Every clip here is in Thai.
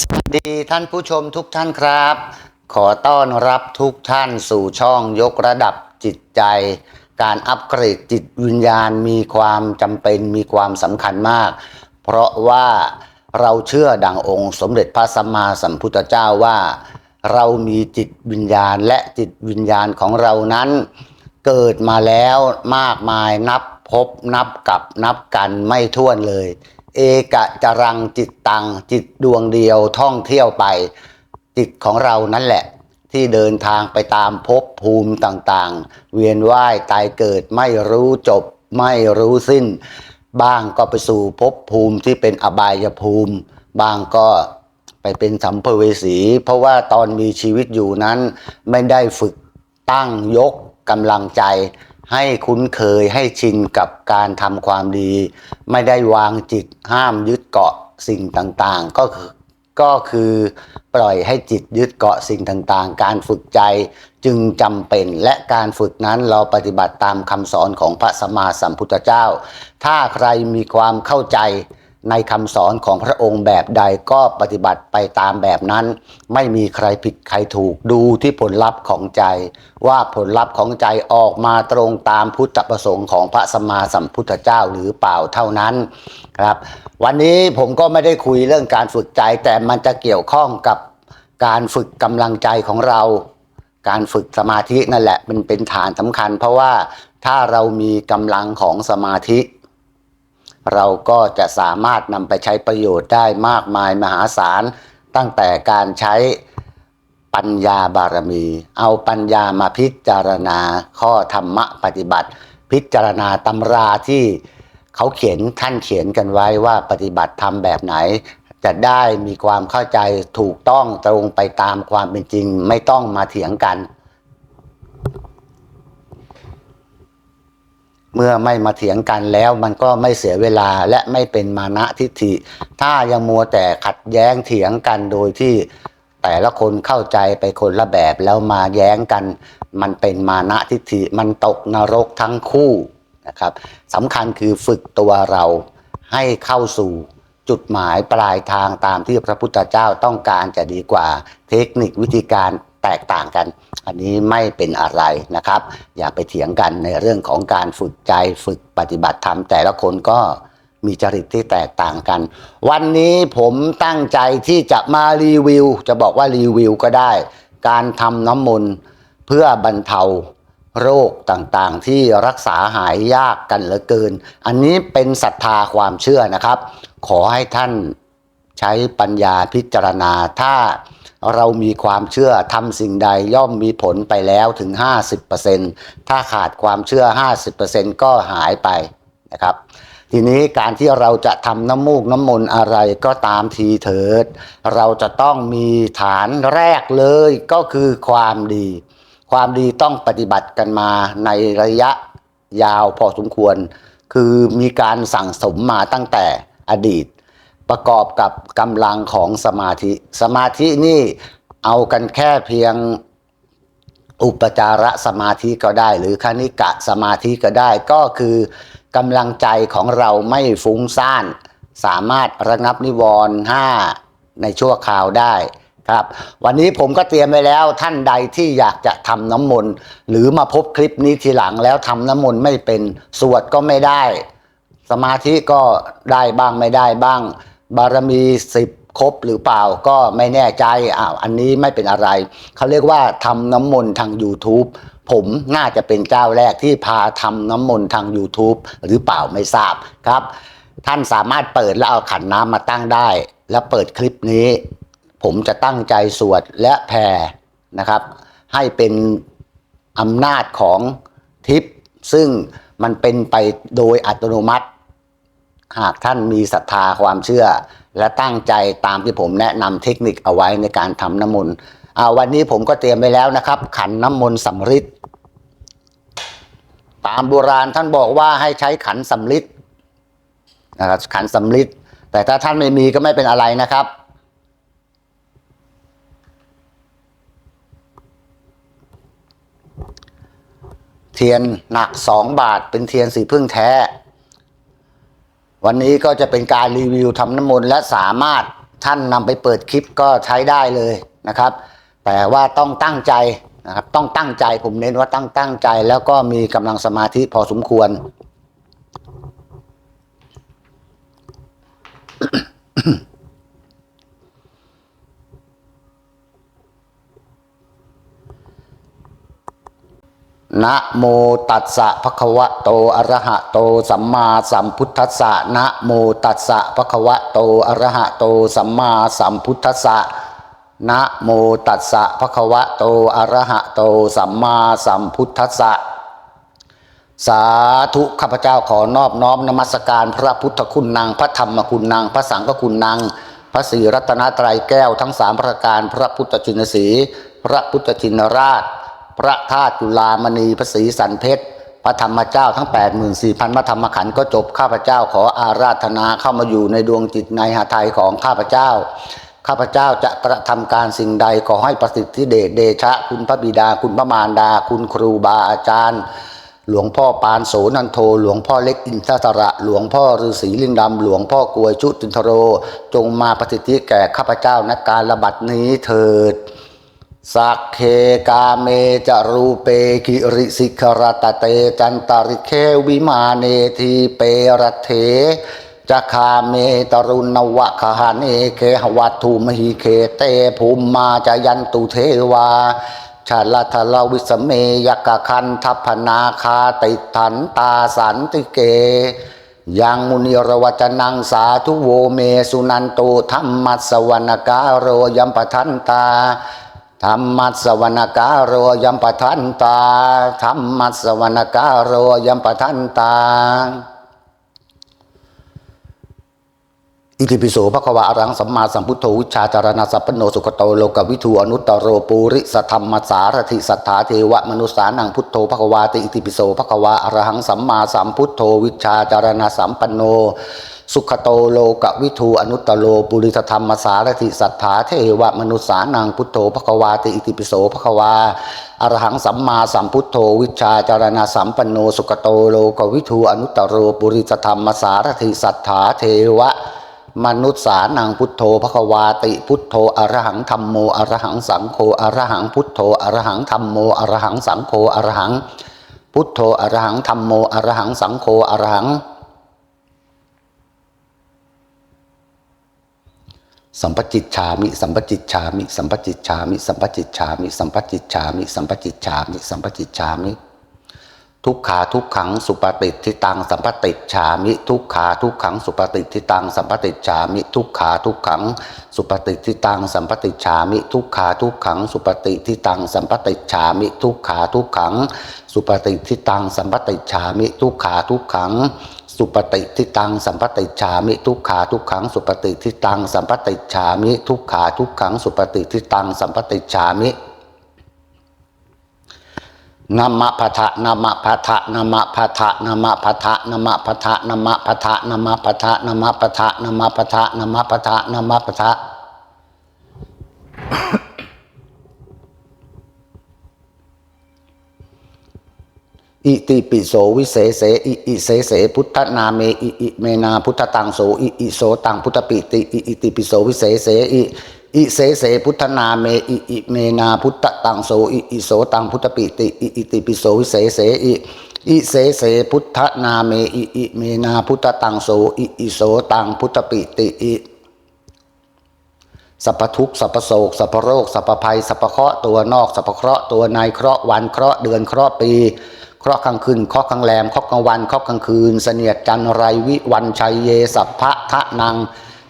สวัสดีท่านผู้ชมทุกท่านครับ ขอต้อนรับทุกท่านสู่ช่องยกระดับจิตใจ การอัปเกรดจิตวิญญาณมีความจำเป็นมีความสำคัญมาก เพราะว่าเราเชื่อดังองค์สมเด็จพระสัมมาสัมพุทธเจ้าว่า เรามีจิตวิญญาณและจิตวิญญาณของเรานั้น เกิดมาแล้วมากมายนับพบนับกับนับกันไม่ถ้วนเลย เอกะจรังจิตตังจิตดวงเดียวท่องเที่ยวไป จิตของเรานั่นแหละ ที่เดินทางไปตามภพภูมิต่างๆ เวียนว่ายตายเกิดไม่รู้จบ ไม่รู้สิ้น บ้างก็ไปสู่ภพภูมิที่เป็นอบายภูมิบางก็ไปเป็นสัมภเวสี เพราะว่าตอนมีชีวิตอยู่นั้นไม่ได้ฝึกตั้งยกกำลังใจ ให้คุ้นเคยให้ชินกับการทำความดี ไม่ได้วางจิตห้ามยึดเกาะสิ่งต่างๆ ก็คือก็คือปล่อยให้จิตยึดเกาะสิ่งต่างๆ การฝึกใจจึงจำเป็น และการฝึกนั้นเราปฏิบัติตามคำสอนของพระสัมมาสัมพุทธเจ้า ถ้าใครมีความเข้าใจ ในคำสอนของพระองค์แบบใดก็ปฏิบัติไปตามแบบนั้น ไม่มีใครผิดใครถูกดูที่ผลลัพธ์ของใจ ว่าผลลัพธ์ของใจออกมาตรงตามพุทธประสงค์ของพระสัมมาสัมพุทธเจ้าหรือเปล่าเท่านั้นครับ วันนี้ผมก็ไม่ได้คุยเรื่องการฝึกใจ แต่มันจะเกี่ยวข้องกับการฝึกกำลังใจของเรา การฝึกสมาธินั่นแหละมันเป็นฐานสำคัญ เพราะว่าถ้าเรามีกำลังของสมาธิ เราก็จะสามารถนำไปใช้ประโยชน์ได้มากมายมหาศาล ตั้งแต่การใช้ปัญญาบารมี เอาปัญญามาพิจารณาข้อธรรมะปฏิบัติ พิจารณาตำราที่เขาเขียนท่านเขียนกันไว้ว่าปฏิบัติธรรมแบบไหน จะได้มีความเข้าใจถูกต้องตรงไปตามความเป็นจริง ไม่ต้องมาเถียงกัน เมื่อไม่มาเถียงกันแล้วมันก็ไม่เสียเวลาและไม่เป็นมานะทิฏฐิ ถ้ายังมัวแต่ขัดแย้งเถียงกันโดยที่แต่ละคนเข้าใจไปคนละแบบแล้วมาแย้งกัน มันเป็นมานะทิฏฐิมันตกนรกทั้งคู่นะครับสำคัญคือฝึกตัวเราให้เข้าสู่จุดหมายปลายทางตามที่พระพุทธเจ้าต้องการจะดีกว่า เทคนิควิธีการ แตกต่างกัน อันนี้ไม่เป็นอะไรนะครับ อย่าไปเถียงกันในเรื่องของการฝึกใจฝึกปฏิบัติธรรม แต่ละคนก็มีจริตที่แตกต่างกัน วันนี้ผมตั้งใจที่จะมารีวิว จะบอกว่ารีวิวก็ได้ การทำน้ำมนต์เพื่อบรรเทาโรคต่างๆ ที่รักษาหายยากกันเหลือเกิน อันนี้เป็นศรัทธาความเชื่อนะครับ ขอให้ท่านใช้ปัญญาพิจารณาถ้า เรามีความเชื่อทำสิ่งใดย่อมมีผลไปแล้วถึง 50%ถ้าขาดความเชื่อ 50%ก็หายไปนะครับ ทีนี้การที่เราจะทำน้ำมูกน้ำมนอะไรก็ตามทีเถิด เราจะต้องมีฐานแรกเลยก็คือความดี ความดีต้องปฏิบัติกันมาในระยะยาวพอสมควร คือมีการสั่งสมมาตั้งแต่อดีต ประกอบกับกำลังของสมาธิ สมาธินี่เอากันแค่เพียงอุปจารสมาธิก็ได้ หรือคณิกะสมาธิก็ได้ก็คือกำลังใจของเราไม่ฟุ้งซ่าน สามารถระงับนิวรณ์ห้าในชั่วคราวได้ครับ วันนี้ผมก็เตรียมไว้แล้วท่านใดที่อยากจะทำน้ำมนต์หรือมาพบคลิปนี้ทีหลังแล้วทำน้ำมนต์ไม่เป็นสวดก็ไม่ได้ สมาธิก็ได้บ้างไม่ได้บ้าง บารมีสิบครบหรือเปล่าก็ไม่แน่ใจอ้าวอันนี้ไม่เป็นอะไร เขาเรียกว่าทำน้ำมนต์ทาง YouTube ผมน่าจะเป็นเจ้าแรกที่พาทำน้ำมนต์ทาง YouTube หรือเปล่าไม่ทราบครับ ท่านสามารถเปิดแล้วเอาขันน้ำมาตั้งได้ แล้วเปิดคลิปนี้ ผมจะตั้งใจสวดและแผ่นะครับ ให้เป็นอำนาจของทิพย์ซึ่งมันเป็นไปโดยอัตโนมัติ หากท่านมีศรัทธาความเชื่อ และตั้งใจตามที่ผมแนะนำเทคนิคเอาไว้ในการทำน้ำมนต์อ่าวันนี้ผมก็เตรียมไว้แล้วนะครับ ขันน้ำมนต์สำริดตามโบราณท่านบอกว่าให้ใช้ขันสำริดนะครับขันสำริดแต่ถ้าท่านไม่มีก็ไม่เป็นอะไรนะครับ เทียนหนักสองบาทเป็นเทียนสีพึ่งแท้ วันนี้ก็จะเป็นการรีวิวทำน้ำมนต์และสามารถท่านนำไปเปิดคลิปก็ใช้ได้เลยนะครับ แต่ว่าต้องตั้งใจนะครับต้องตั้งใจผมเน้นว่าตั้งตั้งใจ แล้วก็มีกำลังสมาธิพอสมควร นะโมตัสสะภะคะวะโตอะระหะโตสัมมาสัมพุทธัสสะนะโมตัสสะภะคะวะโตอะระหะโตสัมมาสัมพุทธัสสะนะโมตัสสะภะคะวะโตอะระหะโตสัมมาสัมพุทธัสสะสาธุข้าพเจ้าขอนอบน้อมนมัสการพระพุทธคุณนางพระธรรมคุณนางพระสังฆคุณนางพระศรีรัตนตรัยแก้วทั้งสามประการพระพุทธชินสี พระพุทธชินราช พระธาตุจุลามณีพระศรีสันเพชรพระธรรมเจ้าทั้ง 84,000พระธรรมขันธ์ก็จบข้าพเจ้าขออาราธนาเข้ามาอยู่ในดวงจิตในหาไทยของข้าพเจ้า ข้าพเจ้าจะกระทำการสิ่งใดขอให้ประสิทธิเดชเดชะ คุณพระบิดาคุณพระมารดา คุณครูบาอาจารย์ หลวงพ่อปานโสนันโท หลวงพ่อเล็กอินทรระ หลวงพ่อฤาษีลิงดำหลวงพ่อกวยชุตินทโร จงมาประสิทธิแก่ข้าพเจ้าในการระบัดนี้เถิด สักเคกาเมจารูเปกิริสิกรตเตจันตาริเควิมาเนทีเปรเทจะคาเมตรุณวะคหาเนเคหวัตถุมหิเคเตภูมิมาจะยันตุเทวาชาลทลวิสเมยกะคันทัพนาคาติถันตาสันติเกยังมุนิรวจนังสาธุโวเมสุนันโตธรรมัสสวนกาโรยัมปทันตา ธรรมัสสวนกาโรยัมปทันตาธรรมัสสวนกาโรยัมปทันตา อิติปิโสภควาอรังสัมมาสัมพุทโธวิชชาจารณสัพพโนสุขโตโลกวิทูอนุตตรโรปูริสธรรมสารถิสัทธาเทวมนุสานังพุทโธภควาติอิติปิโสภควาอรหังสัมมาสัมพุทโธวิชชาจารณสัมปันโน สุขโตโลกวิทูอนุตโรปุริสธรรมสารถิสัทธาเทวมนุสานังพุทโธภควาติอิติปิโสภควาอรหังสัมมาสัมพุทโธวิชาจารณาสัมปันโนสุขโตโลกวิทูอนุตโรปุริสธรรมสารถิสัทธาเทวะมนุษย์สานังพุทโธภควาติพุทโธอรหังธรรมโมอรหังสังโฆอรหังพุทโธอรหังธรรมโมอรหังสังโฆอรหัง พุทโธอรหังธรรมโมอรหังสังโฆอรหัง สัมปจิตฉามิ สัมปจิตฉามิ สัมปจิตฉามิ สัมปจิตฉามิ สัมปจิตฉามิ สัมปจิตฉามิ สัมปจิตฉามิ ทุกขาทุกขังสุปฏิทิตังสัมปติฉามิ ทุกขาทุกขังสุปฏิทิตังสัมปติฉามิ ทุกขาทุกขังสุปฏิทิตังสัมปติฉามิ ทุกขาทุกขังสุปฏิทิตังสัมปติฉามิ ทุกขาทุกขังสุปฏิทิตังสัมปติฉามิ ทุกขาทุกขัง สุปฏิทิตังสัมปติฉามิทุกขาทุกขังสุปฏิทิตังสัมปติฉามิทุกขาทุกขังสุปฏิทิตังสัมปติฉามินะมะพะทะนะมะพะทะนะมะพะทะนะมะพะทะนะมะพะทะนะมะพะทะนะมะพะทะนะมะพะทะนะมะพะทะนะมะพะทะนะมะพะทะ อิติปิโสวิเศษเสอิอิเสเสพุทธนาเมอิอิเมนาพุทธตังโสอิอิโสตังพุทธปิติอิอิติปิโสวิเศษเสอิอิเสเสพุทธนาเมอิอิเมนาพุทธตังโสอิอิโสตังพุทธปิติอิอิติปิโสวิเศษเสอิอิเสเสพุทธนาเมอิอิเมนาพุทธตังโสอิอิโสตังพุทธปิติอิสัพพทุกสัพพโศกสัพพโรคสัพพภัยสัพพเคราะห์ตัวนอกสัพพเคราะห์ตัวในเคราะห์วันเคราะห์เดือนเคราะห์ปี เคราะห์กลางคืนเคราะห์กลางแรมเคราะห์กลางวันเคราะห์กลางคืน เสนียดจันไรวิวันชัยเยสัพพะทะนัง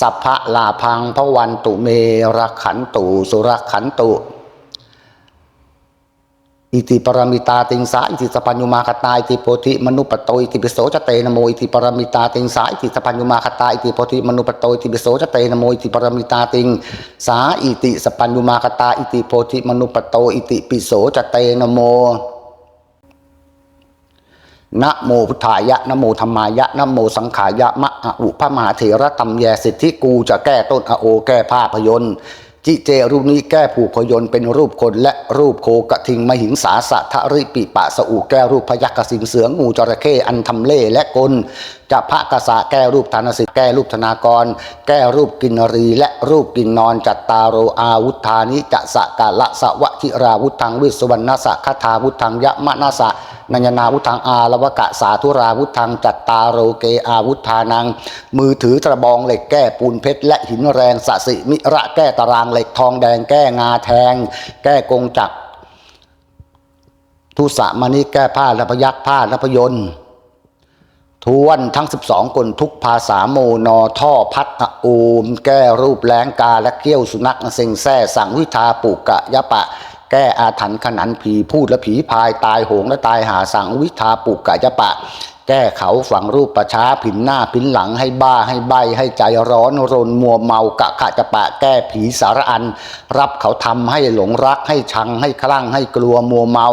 สัพพะลาพังพระวันตุเมรขันตุสุรขันตุ อิติปรมิตาติงสาอิติสปัญญุมาคตาอิติโพธิมนุปโตอิติปิโสจเตนโมอิติปรมิตาติงสาอิติสปัญญุมาคตาอิติโพธิมนุปโตอิติปิโสจเตนะโมอิติปรมิตาติงสาอิติสปัญญุมาคตาอิติโพธิมนุปโตอิติปิโสจเตนะโม นะโมพุทธายะนะโมธรรมายะนะโมสังขายะมะอุพระมหาเถระตัมแยสิทธิกูจะแก้ต้นอโอ แก้ภาพยนต์จิเจรูปนี้แก้ผูกพยนต์เป็นรูปคนและรูปโคกระทิงมหิงสาสะทะริปิปะสะอูแก้รูปพยักกสิงเสืองูจระเข้อันทำเล่และกล จะพระกษะแก้รูปธนสิทธิ์แก้รูปธนากร แก้รูปกินรี และรูปกินนอนจัตตาโรอาวุธานิจะสะกะละสะวะทิราวุธังวิสวรรณสะคทาวุธังยะมะนาสะนัญนาวุธังอาลวกะสาธุราวุธังจัตตาโรเกอาวุธานัง มือถือตะบองเหล็กแก้ปูนเพชรและหินแรงสะสิมิระแก้ตารางเหล็กทองแดงแก้งาแทง แก้กงจักรทุสามณีแก้ผ้าและพยักผ้าและพยนต์ ทวนทั้ง 12 คนทุกภาษาโมนอท่อพัดออูม แก้รูปแรงกาและเกี้ยวสุนัขเซิงแซ่สั่งวิทาปุกะยะปะ แก้อาถรรพ์ขนันผีพูดและผีพายตายโหงและตายหาสั่งวิทาปุกะยะปะ แก้เขาฝังรูปประช้าผินหน้าผินหลังให้บ้าให้ใบให้ใจร้อนรนมัวเมากะขะจะปะแก้ผีสารอัน รับเขาทำให้หลงรักให้ชังให้คลั่งให้กลัวมัวเมา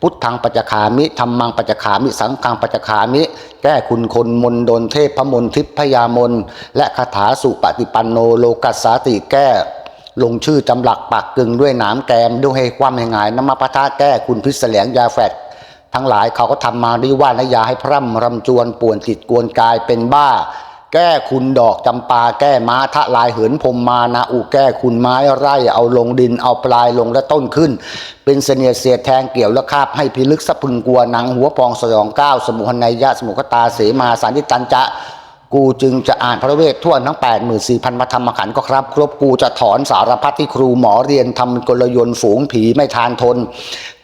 พุทธังปัจจคามิธรรมังปัจจคามิสังฆังปัจจคามิ แก้คุณคนมนดนเทพพมนทิพพยามนและคาถาสุปฏิปันโนโลกัสสาติแก้ลงชื่อจำหลักปักกึงด้วยหนามแกมด้วยให้ความให้งายน้ำมาปะทะแก้คุณพิษแสลงยาแฟด ทั้งหลายเขาก็ทำมาด้วยว่านยาให้พร่ำรำจวนป่วนจิตกวนกายเป็นบ้า แก้คุณดอกจำปาแก้ม้าทะลายเหินพรมมานาอุแก้คุณไม้ไร่เอาลงดินเอาปลายลงและต้นขึ้น เป็นเสนียเสียแทงเกี่ยวและคาบให้พิลึกสะพึงกลัวหนังหัวปองสยองก้าวสมุหนัยยะสมุขตาเสมาสานิตันจะ กูจึงจะอ่านพระเวททั่วทั้ง 84,000 มาธรรมขันธ์ก็ครับ ครบกูจะถอนสารพัดที่ครูหมอเรียนทำกลยนต์ฝูงผีไม่ทานทน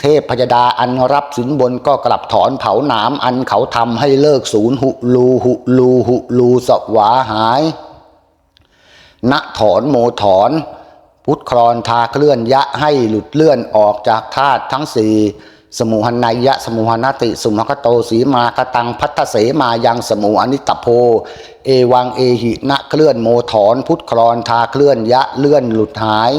เทพพยดาอันรับสินบนก็กลับถอนเผาหนามอันเขาทำให้เลิกศูนย์หุลูหุลูหุลูสวาหาย ณถอนโมถอนพุทธครอนทาเคลื่อนยะให้หลุดเลื่อนออกจากธาตุทั้งสี่ สมุหันายยะสมุหนาติ สุมหคโตสีมากตังพัทเสมายังสมุอนิตโพ เอวังเอหิณเคลื่อนโมถอนพุทธครอนทาเคลื่อนยะเลื่อนหลุดหาย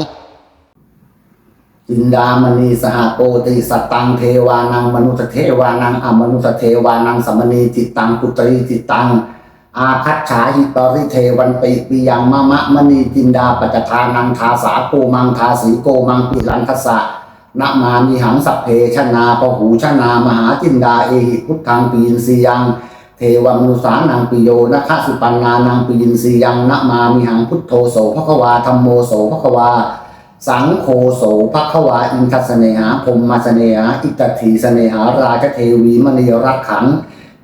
จินดามณีสหโปติสตตังเทวานังมนุสเทวานังอมนุสเทวานังสมณีจิตตังกุตรีจิตตังอาคัจฉาหิปริเทวันปิปิยังมะมะมณีจินดาปัจจทานังทาสาโกมังทาสีโกมังปิลันทสะ นะมามิหังสัพเพชนาปหูชนามหาจินดาเอหิพุทธังปีนสียัง เทวมนุสานังปิโยนะคสุปันนานังปิยินสียังนะมามิหังพุทโธโสภควาธรรมโมโสภควา สังโฆโสภควาอินทัสเสเนหาพมมาเสเนหาอิตถีเสเนหาราชเทวีมณีรักขัง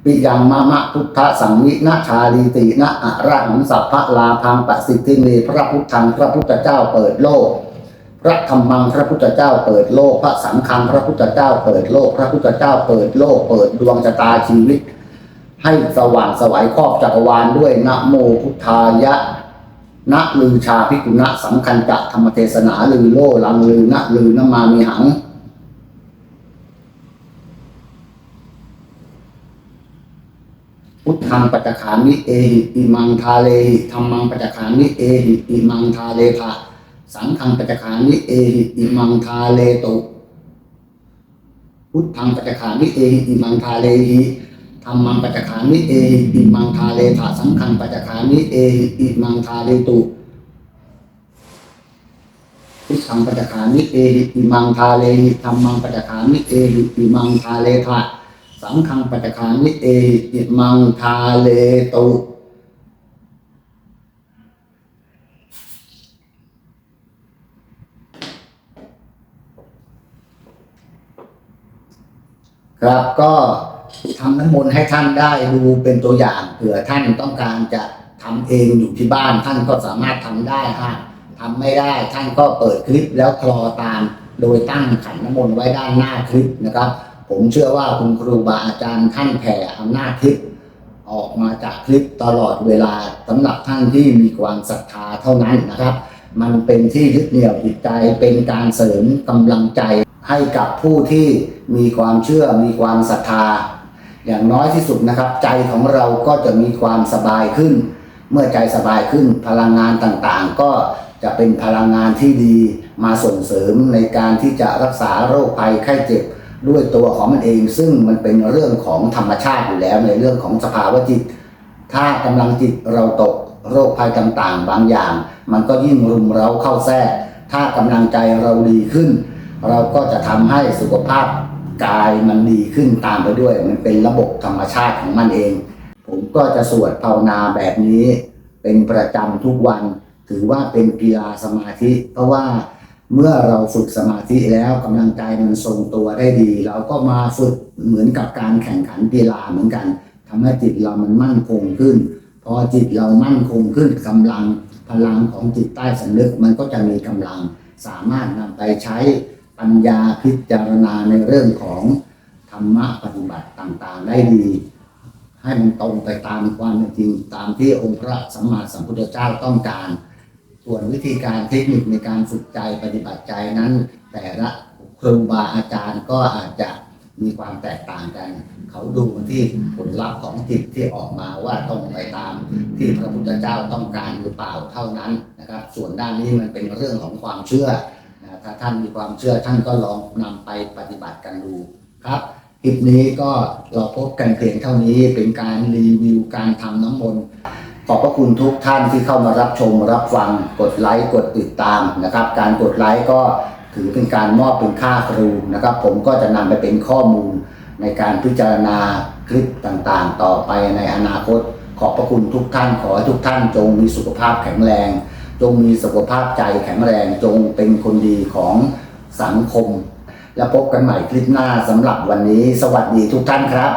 ปิยังมะมะพุทธสังวินะชาลีตินะอะระหังสัพพะลาพังปสิทธิเมพระพุทธังพระพุทธเจ้าเปิดโลก พระธรรมังพระพุทธเจ้าเปิดโลก พระสังฆังพระพุทธเจ้าเปิดโลก พระพุทธเจ้าเปิดโลก เปิดดวงชะตาชีวิต ให้สว่างสวัยครอบจักรวาลด้วยนะโมพุทธายะนะลือชาพิกุณะสังคัญจะธรรมเทศนาลือโลลังลือนะลือนะมามีหังพุทธังปัจจขามิเอหิอิมังทาเลหิธรรมังปัจจขามิเอหิอิมังทาเลภะ สังฆังปัจจขามิเอหิอิมังทาเลตุพุทธังปัจจขามิเอหิอิมังทาเลหิธรรมังปัจจขามิเอหิอิมังทาเลภะสังฆังปัจจขามิเอหิอิมังทาเลตุพุทธังปัจจขามิเอหิอิมังทาเลหิธรรมังปัจจขามิเอหิอิมังทาเลภะสังฆังปัจจขามิเอหิอิมังทาเลตุ ครับก็ทำน้ำมนต์ให้ท่านได้ดูเป็นตัวอย่างเผื่อท่านต้องการจะทำเองอยู่ที่บ้านท่านก็สามารถทำได้ฮะทำไม่ได้ท่านก็เปิดคลิปแล้วคลอตาม โดยตั้งขันน้ำมนต์ไว้ด้านหน้าคลิปนะครับ ผมเชื่อว่าคุณครูบาอาจารย์ท่านแผ่อำนาจคลิปออกมาจากคลิปตลอดเวลาสำหรับท่านที่มีความศรัทธาเท่านั้นนะครับ มันเป็นที่ยึดเหนี่ยวจิตใจเป็นการเสริมกำลังใจ ให้กับผู้ที่มีความเชื่อมีความศรัทธา อย่างน้อยที่สุดนะครับ ใจของเราก็จะมีความสบายขึ้น เมื่อใจสบายขึ้นพลังงานต่างๆ ก็จะเป็นพลังงานที่ดีมาส่งเสริมในการที่จะรักษาโรคภัยไข้เจ็บด้วยตัวของมันเอง ซึ่งมันเป็นเรื่องของธรรมชาติอยู่แล้วในเรื่องของสภาวะจิต ถ้ากำลังจิตเราตกโรคภัยต่างๆ บางอย่าง มันก็ยิ่งรุมเราเข้าแทรกถ้ากำลังใจเราดีขึ้น เราก็จะทำให้สุขภาพกายมันดีขึ้นตามไปด้วย มันเป็นระบบธรรมชาติของมันเอง ผมก็จะสวดภาวนาแบบนี้ เป็นประจำทุกวัน ถือว่าเป็นกีฬาสมาธิ เพราะว่าเมื่อเราฝึกสมาธิแล้วกำลังใจมันทรงตัวได้ดี เราก็มาฝึกเหมือนกับการแข่งขันกีฬาเหมือนกันทำให้จิตเรามันมั่นคงขึ้น พอจิตเรามั่นคงขึ้นกำลังพลังของจิตใต้สำนึกมันก็จะมีกำลังสามารถนำไปใช้ ปัญญาพิจารณาในเรื่องของธรรมะปฏิบัติต่างๆ ได้ดี ให้มันตรงไปตามความเป็นจริงตามที่องค์พระสัมมาสัมพุทธเจ้าต้องการ ส่วนวิธีการเทคนิคในการฝึกใจปฏิบัติใจนั้น แต่ละครูบาอาจารย์ก็อาจจะมีความแตกต่างกัน เขาดูที่ผลลัพธ์ของจิตที่ออกมาว่าตรงไปตามที่พระพุทธเจ้าต้องการหรือเปล่าเท่านั้นนะครับ ส่วนด้านนี้มันเป็นเรื่องของความเชื่อ ถ้าท่านมีความเชื่อท่านก็ลองนำไปปฏิบัติกันดูครับคลิปนี้ก็เราพบกันเพียงเท่านี้เป็นการรีวิวการทำน้ำมนต์ขอบพระคุณทุกท่านที่เข้ามารับชมรับฟังกดไลค์กดติดตามนะครับ การกดไลค์ก็ถือเป็นการมอบเป็นค่าครูนะครับ ผมก็จะนำไปเป็นข้อมูลในการพิจารณาคลิปต่างๆ ต่อไปในอนาคต ขอบพระคุณทุกท่านขอให้ทุกท่านจงมีสุขภาพแข็งแรง จงมีสุขภาพใจแข็งแรงจงเป็นคนดีของสังคม แล้วพบกันใหม่คลิปหน้าสำหรับวันนี้ สวัสดีทุกท่านครับ